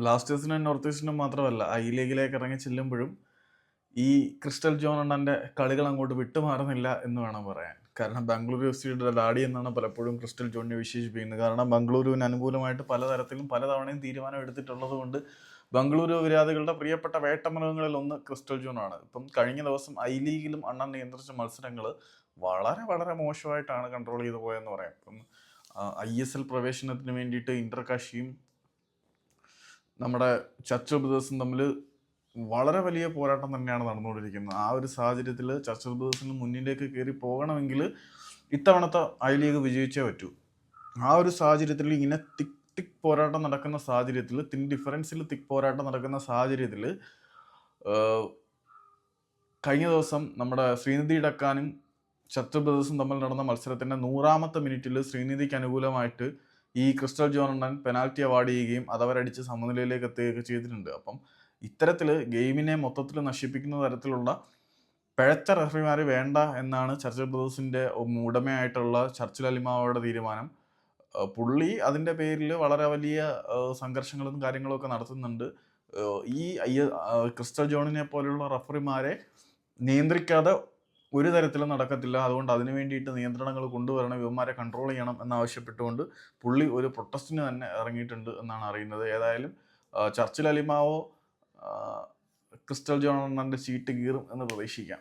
ബ്ലാസ്റ്റേഴ്സിനും north ഈസ്റ്റിനും മാത്രമല്ല I ലീഗിലേക്ക് ഇറങ്ങി ചെല്ലുമ്പോഴും ഈ ക്രിസ്റ്റൽ ജോൺ അണ്ണന്റെ കളികൾ അങ്ങോട്ട് വിട്ടുമാറുന്നില്ല എന്ന് വേണം പറയാൻ. കാരണം ബംഗളൂരു എഫ് സിയുടെ ഡാഡി എന്നാണ് പലപ്പോഴും ക്രിസ്റ്റൽ ജോണിനെ വിശേഷിപ്പിക്കുന്നത്. കാരണം ബംഗളൂരുവിന് അനുകൂലമായിട്ട് പലതരത്തിലും പലതവണയും തീരുമാനം എടുത്തിട്ടുള്ളത് കൊണ്ട് ബംഗളൂരു വിരാതികളുടെ പ്രിയപ്പെട്ട വേട്ടമൃഗങ്ങളിൽ ഒന്ന് ക്രിസ്റ്റൽ ജോൺ ആണ്. ഇപ്പം കഴിഞ്ഞ ദിവസം ഐ ലീഗിലും അണ്ണൻ നിയന്ത്രിച്ച മത്സരങ്ങൾ വളരെ വളരെ മോശമായിട്ടാണ് കൺട്രോൾ ചെയ്തു പോയെന്ന് പറയാം. ഇപ്പം ഐ എസ് എൽ പ്രവേശനത്തിന് വേണ്ടിയിട്ട് ഇന്റർകാഷിയും നമ്മുടെ ചർച്ച ബ്രദേഴ്സും തമ്മിൽ വളരെ വലിയ പോരാട്ടം തന്നെയാണ് നടന്നുകൊണ്ടിരിക്കുന്നത്. ആ ഒരു സാഹചര്യത്തിൽ ചർച്ച ബ്രദേഴ്സിന് മുന്നിലേക്ക് കയറി പോകണമെങ്കിൽ ഇത്തവണത്തെ ഐ ലീഗ് വിജയിച്ചേ പറ്റൂ. ആ ഒരു സാഹചര്യത്തിൽ ഇങ്ങനെ തിക് തിക് പോരാട്ടം നടക്കുന്ന സാഹചര്യത്തിൽ തിൻ ഡിഫറൻസിൽ തിക് പോരാട്ടം നടക്കുന്ന സാഹചര്യത്തിൽ കഴിഞ്ഞ ദിവസം നമ്മുടെ ശ്രീനിധി ഇടക്കാനും ശത്രു ബ്രദേഴ്സും തമ്മിൽ നടന്ന മത്സരത്തിന്റെ നൂറാമത്തെ മിനിറ്റിൽ ശ്രീനിധിക്ക് അനുകൂലമായിട്ട് ഈ ക്രിസ്റ്റൽ ജോണണ്ണൻ പെനാൽറ്റി അവാർഡ് ചെയ്യുകയും അതവരടിച്ച് സമനിലയിലേക്ക് എത്തുകയൊക്കെ ചെയ്തിട്ടുണ്ട്. അപ്പം ഇത്തരത്തിൽ ഗെയിമിനെ മൊത്തത്തിൽ നശിപ്പിക്കുന്ന തരത്തിലുള്ള പിഴച്ച റഫറിമാർ വേണ്ട എന്നാണ് ചർച്ചിൽ ബ്രദേഴ്സിന്റെ ഉടമയായിട്ടുള്ള ചർച്ചിൽ അലിമാവയുടെ തീരുമാനം. പുള്ളി അതിന്റെ പേരിൽ വളരെ വലിയ സംഘർഷങ്ങളും കാര്യങ്ങളൊക്കെ നടത്തുന്നുണ്ട്. ഈ ക്രിസ്റ്റൽ ജോണിനെ പോലെയുള്ള റഫറിമാരെ നിയന്ത്രിക്കാതെ ഒരു തരത്തിലും നടക്കത്തില്ല. അതുകൊണ്ട് അതിനു വേണ്ടിയിട്ട് നിയന്ത്രണങ്ങൾ കൊണ്ടുവരണം ഇവന്മാരെ കൺട്രോൾ ചെയ്യണം എന്നാവശ്യപ്പെട്ടുകൊണ്ട് പുള്ളി ഒരു പ്രൊട്ടസ്റ്റിന് തന്നെ ഇറങ്ങിയിട്ടുണ്ട് എന്നാണ് അറിയുന്നത്. ഏതായാലും ചർച്ചിൽ അലിമാവോ ക്രിസ്റ്റൽ ക്രിസ്റ്റൽ ജോണന്റെ ചീട്ട് കീറും എന്ന് പ്രതീക്ഷിക്കാം.